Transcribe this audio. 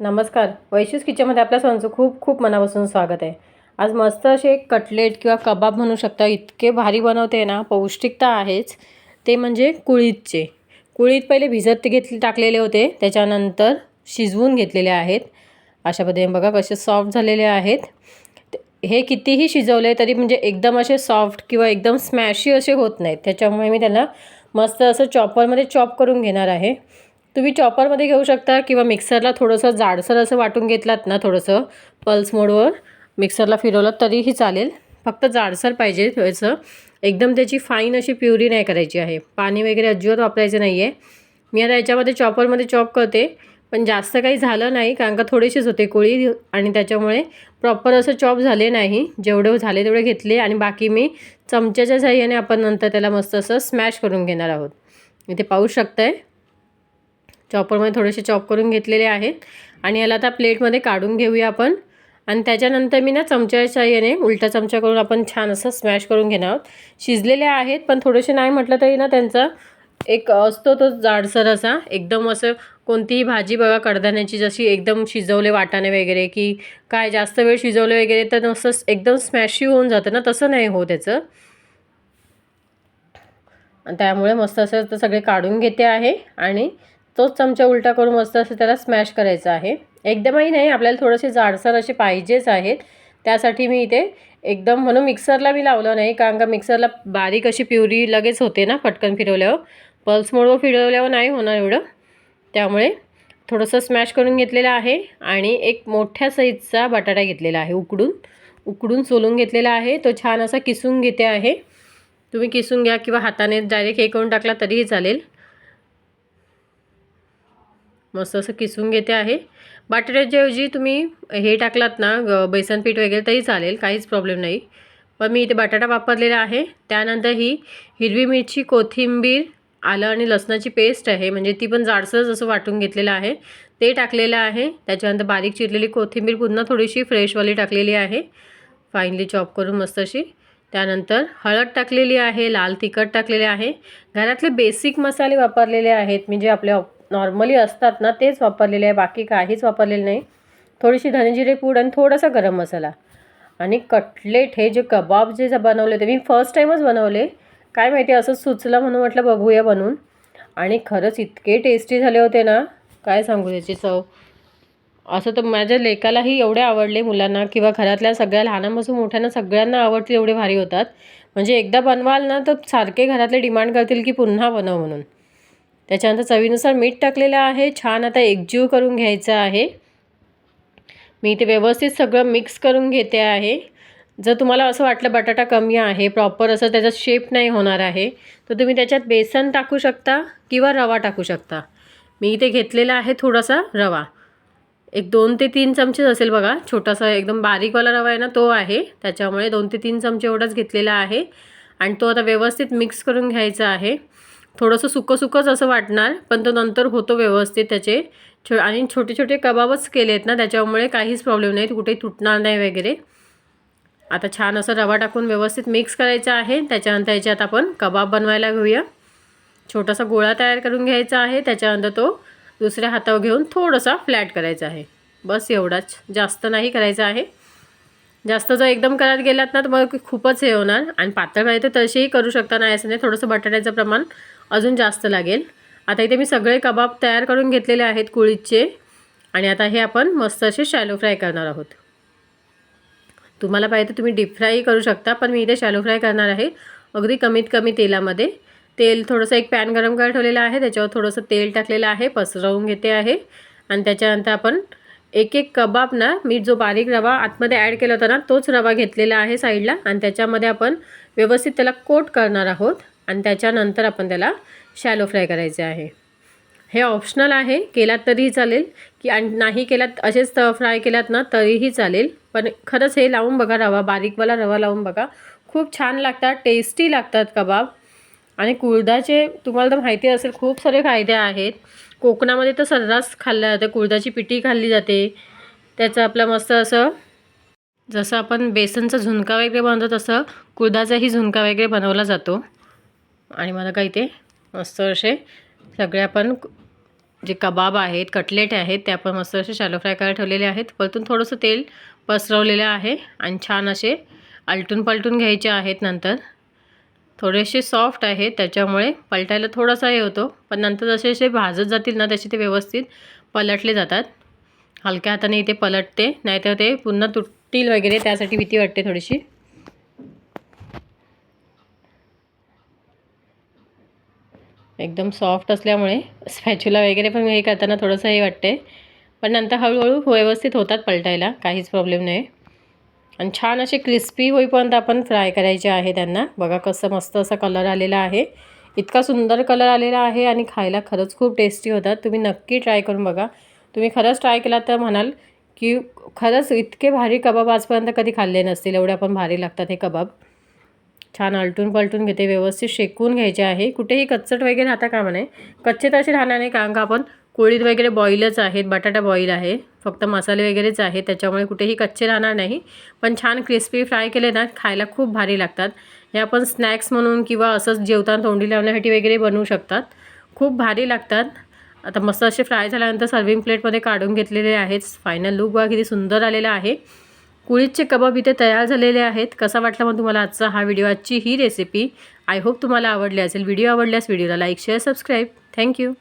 नमस्कार. वैशिष किचनमध्ये आपल्या सर्वांचं खूप खूप मनापासून स्वागत आहे. आज मस्त असे कटलेट किंवा कबाब म्हणू शकता इतके भारी बनवते ना पौष्टिकता आहेच. ते म्हणजे कुळीतचे. कुळीत पहिले भिजत घेतले टाकलेले होते. त्याच्यानंतर शिजवून घेतलेले आहेत. अशा पद्धतीने बघा कसे सॉफ्ट झालेले आहेत. हे कितीही शिजवले तरी म्हणजे एकदम असे सॉफ्ट किंवा एकदम स्मॅशी असे होत नाहीत. त्याच्यामुळे मी त्यांना मस्त असं चॉपरमध्ये चॉप करून घेणार आहे. तुम्ही चॉपरमध्ये घेऊ शकता किंवा मिक्सरला थोडंसं जाडसर असं वाटून घेतलात ना थोडंसं पल्स मोडवर मिक्सरला फिरवलं तरीही चालेल. फक्त जाडसर पाहिजे थोडंसं. एकदम त्याची फाईन अशी प्युरी नाही करायची आहे. पाणी वगैरे अजिबात वापरायचं नाही आहे मी आता याच्यामध्ये चॉपरमध्ये चॉप करते. पण जास्त काही झालं नाही कारण का थोडीशीच होते कोळी आणि त्याच्यामुळे प्रॉपर असं चॉप झाले नाही. जेवढे झाले तेवढे घेतले आणि बाकी मी चमच्याच्या साह्याने आपण नंतर त्याला मस्त असं स्मॅश करून घेणार आहोत. इथे पाहू शकताय. चॉपरमध्ये थोडेसे चॉप करून घेतलेले आहेत. आणि याला आता प्लेटमध्ये काढून घेऊया आपण. आणि त्याच्यानंतर मी ना चमच्याच्या येणे उलटा चमचा करून आपण छान असं स्मॅश करून घेणार आहोत. शिजलेले आहेत पण थोडेसे नाही म्हटलं तरी ना त्यांचा एक असतो तो जाडसर असा. एकदम असं कोणतीही भाजी बघा कडधान्याची जशी एकदम शिजवले वाटाणे वगैरे की काय जास्त वेळ शिजवले वगैरे तर असं एकदम स्मॅशी होऊन जातं ना. तसं नाही हो त्याचं आणि त्यामुळे मस्त असं सगळे काढून घेते आहे. आणि तोच चमचा उलटा करून मस्त असं त्याला स्मॅश करायचं आहे. एकदमही नाही आपल्याला थोडेसे जाडसर असे पाहिजेच आहेत. त्यासाठी मी इथे एकदम म्हणून मिक्सरला मी लावलं नाही कारण का मिक्सरला बारीक अशी प्युरी लगेच होते ना पटकन फिरवल्यावर. पल्समुळं फिरवल्यावर नाही होणार एवढं. त्यामुळे थोडंसं स्मॅश करून घेतलेलं आहे आणि एक मोठ्या साईजचा बटाटा घेतलेला आहे उकडून. उकडून सोलून घेतलेला आहे. तो छान असा किसून घेते आहे. तुम्ही किसून घ्या किंवा हाताने डायरेक्ट हे करून टाकला तरीही चालेल. मस्त असं किसून घेते आहे. बटाट्याच्याऐवजी तुम्ही हे टाकलात ना ग- बेसन पीठ वगैरे तरी चालेल काहीच प्रॉब्लेम नाही. पण मी इथे बटाटा वापरलेला आहे. त्यानंतर ही हिरवी मिरची कोथिंबीर आलं आणि लसणाची पेस्ट आहे. म्हणजे ती पण जाडसरच असं वाटून घेतलेलं आहे ते टाकलेलं आहे. त्याच्यानंतर बारीक चिरलेली कोथिंबीर पुन्हा थोडीशी फ्रेशवाली टाकलेली आहे. फाईनली चॉप करून मस्त अशी. त्यानंतर हळद टाकलेली आहे लाल तिखट टाकलेले आहे. घरातले बेसिक मसाले वापरलेले आहेत. म्हणजे आपल्या नॉर्मली असतात ना तेच वापरलेले आहे. बाकी काहीच वापरलेलं नाही. थोडीशी धनेजिरे पूड आणि थोडासा गरम मसाला. आणि कटलेट हे जे कबाब जे बनवले होते मी फर्स्ट टाईमच बनवले. काय माहिती असं सुचलं म्हणून म्हटलं बघूया बनवून. आणि खरंच इतके टेस्टी झाले होते ना काय सांगू त्याची चव. असं तर माझ्या लेकालाही एवढे आवडले मुलांना किंवा घरातल्या सगळ्या लहानापासून मोठ्यांना सगळ्यांना आवडतील एवढे भारी होतात. म्हणजे एकदा बनवाल ना तर सारखे घरातले डिमांड करतील की पुन्हा बनव म्हणून. त्याच्यानंतर चवीनुसार मीठ टाकलेलं आहे. छान आता एकजीव करून घ्यायचं आहे. मी इथे व्यवस्थित सगळं मिक्स करून घेते आहे. जर तुम्हाला असं वाटलं बटाटा कमी आहे प्रॉपर असं त्याचा शेप नाही होणार आहे तर तुम्ही त्याच्यात बेसन टाकू शकता किंवा रवा टाकू शकता. मी इथे घेतलेला आहे थोडासा रवा. एक दोन ते तीन चमचेच असेल बघा. छोटासा एकदम बारीकवाला रवा आहे ना तो आहे. त्याच्यामुळे दोन ते तीन चमचे एवढाच घेतलेला आहे. आणि तो आता व्यवस्थित मिक्स करून घ्यायचा आहे. थोडंसं सुकं सुकंच असं वाटणार पण तो नंतर होतो व्यवस्थित त्याचे. छो आणि छोटे छोटे कबाबच केले आहेत ना त्याच्यामुळे काहीच प्रॉब्लेम नाही कुठेही तुटणार नाही वगैरे. आता छान असं रवा टाकून व्यवस्थित मिक्स करायचं आहे त्याच्यानंतर याच्यात आपण कबाब बनवायला घेऊया. छोटासा गोळा तयार करून घ्यायचा आहे त्याच्यानंतर तो दुसऱ्या हातावर घेऊन थोडासा फ्लॅट करायचा आहे. बस एवढाच जास्त नाही करायचा आहे. जास्त जर एकदम करत गेलात ना तर मग खूपच हे होणार. आणि पातळ पाहिजे तर तसेही करू शकता नाही असं नाही. थोडंसं बटाट्याचं प्रमाण अजून जास्त लागेल. आता इथे मी सगळे कबाब तयार करून घेतलेले आहेत कुळीतचे आणि आता हे आपण मस्त असे शॅलो फ्राय करणार आहोत. तुम्हाला पाहिजे तर तुम्ही डीप फ्रायही करू शकता पण मी इथे शॅलो फ्राय करणार आहे. अगदी कमीत कमी तेलामध्ये. तेल थोडंसं एक पॅन गरम करायला ठेवलेलं आहे. त्याच्यावर थोडंसं तेल टाकलेलं आहे. पसरवून घेते आहे. आणि त्याच्यानंतर आपण एक एक कबाब ना मी जो बारीक रवा आतमध्ये ॲड केला होता ना तोच रवा घेतलेला आहे साईडला आणि त्याच्यामध्ये आपण व्यवस्थित त्याला कोट करणार आहोत. आणि त्याच्यानंतर आपण त्याला शॅलो फ्राय करायचे आहे. हे ऑप्शनल आहे. केलात तरीही चालेल. की आणि नाही केलात असेच फ्राय केलात ना तरीही चालेल. पण खरंच हे लावून बघा रवा बारीकवाला रवा लावून बघा. खूप छान लागतात टेस्टी लागतात कबाब. आणि कुळदाचे तुम्हाला तर माहिती असेल खूप सारे फायदे आहेत. कोकणामध्ये तर सर्रास खाल्लं जातं. कुळदाची पिठी खाल्ली जाते. त्याचं आपलं मस्त असं जसं आपण बेसनचा झुणका वगैरे बनवतो तसं कुळदाचाही झुणका वगैरे बनवला जातो. आणि मला काही ते मस्त असे सगळे आपण जे कबाब आहेत कटलेट आहेत ते आपण मस्त असे शॅलो फ्राय करायला ठेवलेले आहेत. परतून थोडंसं तेल पसरवलेलं आहे आणि छान असे आलटून पलटून घ्यायचे आहेत नंतर. थोडेसे सॉफ्ट आहे त्याच्यामुळे पलटायला थोडासा हे होतो. पण नंतर जसे जसे भाजत जातील ना तसे ते व्यवस्थित पलटले जातात. हलक्या हाताने इथे पलटते नाहीतर ते पुन्हा तुटतील वगैरे त्यासाठी भीती वाटते थोडीशी. एकदम सॉफ्ट असल्यामुळे स्पॅच्युला वगैरे पण हे करताना थोडंसं हे वाटते. पण नंतर हळूहळू व्यवस्थित होतात पलटायला काहीच प्रॉब्लेम नाही आणि छान असे क्रिस्पी होईपर्यंत आपण फ्राय करायचे आहे त्यांना. बघा कसं मस्त असा कलर आलेला आहे. इतका सुंदर कलर आलेला आहे आणि खायला खरंच खूप टेस्टी होतात. तुम्ही नक्की ट्राय करून बघा. तुम्ही खरंच ट्राय केला तर म्हणाल की खरंच इतके भारी कबाब आजपर्यंत कधी खाल्ले नसतील. एवढे आपण भारी लागतात हे कबाब. छान आलटून पलटून घेते. व्यवस्थित शेकून घ्यायचे आहे. कुठेही कच्चट वगैरे राहता कामा नये. कच्चे तसे राहणार नाही. कारण का आपण कोळीत वगैरे बॉईलच आहेत बटाटा बॉईल आहे फक्त मसाले वगैरेच आहेत त्याच्यामुळे कुठेही कच्चे राहणार नाही. पण छान क्रिस्पी फ्राय केले ना खायला खूप भारी लागतात. हे आपण स्नॅक्स म्हणून किंवा असंच जेवताना तोंडी लावण्यासाठी वगैरे बनवू शकतात. खूप भारी लागतात. आता मस्त असे फ्राय झाल्यानंतर सर्विंग प्लेटमध्ये काढून घेतलेले आहेत. फायनल लुक बघा किती सुंदर आलेला आहे. कुळीतचे कबाब इथे तयार झालेले आहेत. कसा वाटला मग तुम्हाला आजचा हा व्हिडिओ आजची ही रेसिपी आय होप तुम्हाला आवडली असेल. व्हिडिओ आवडल्यास व्हिडिओला लाईक शेअर सबस्क्राईब थँक्यू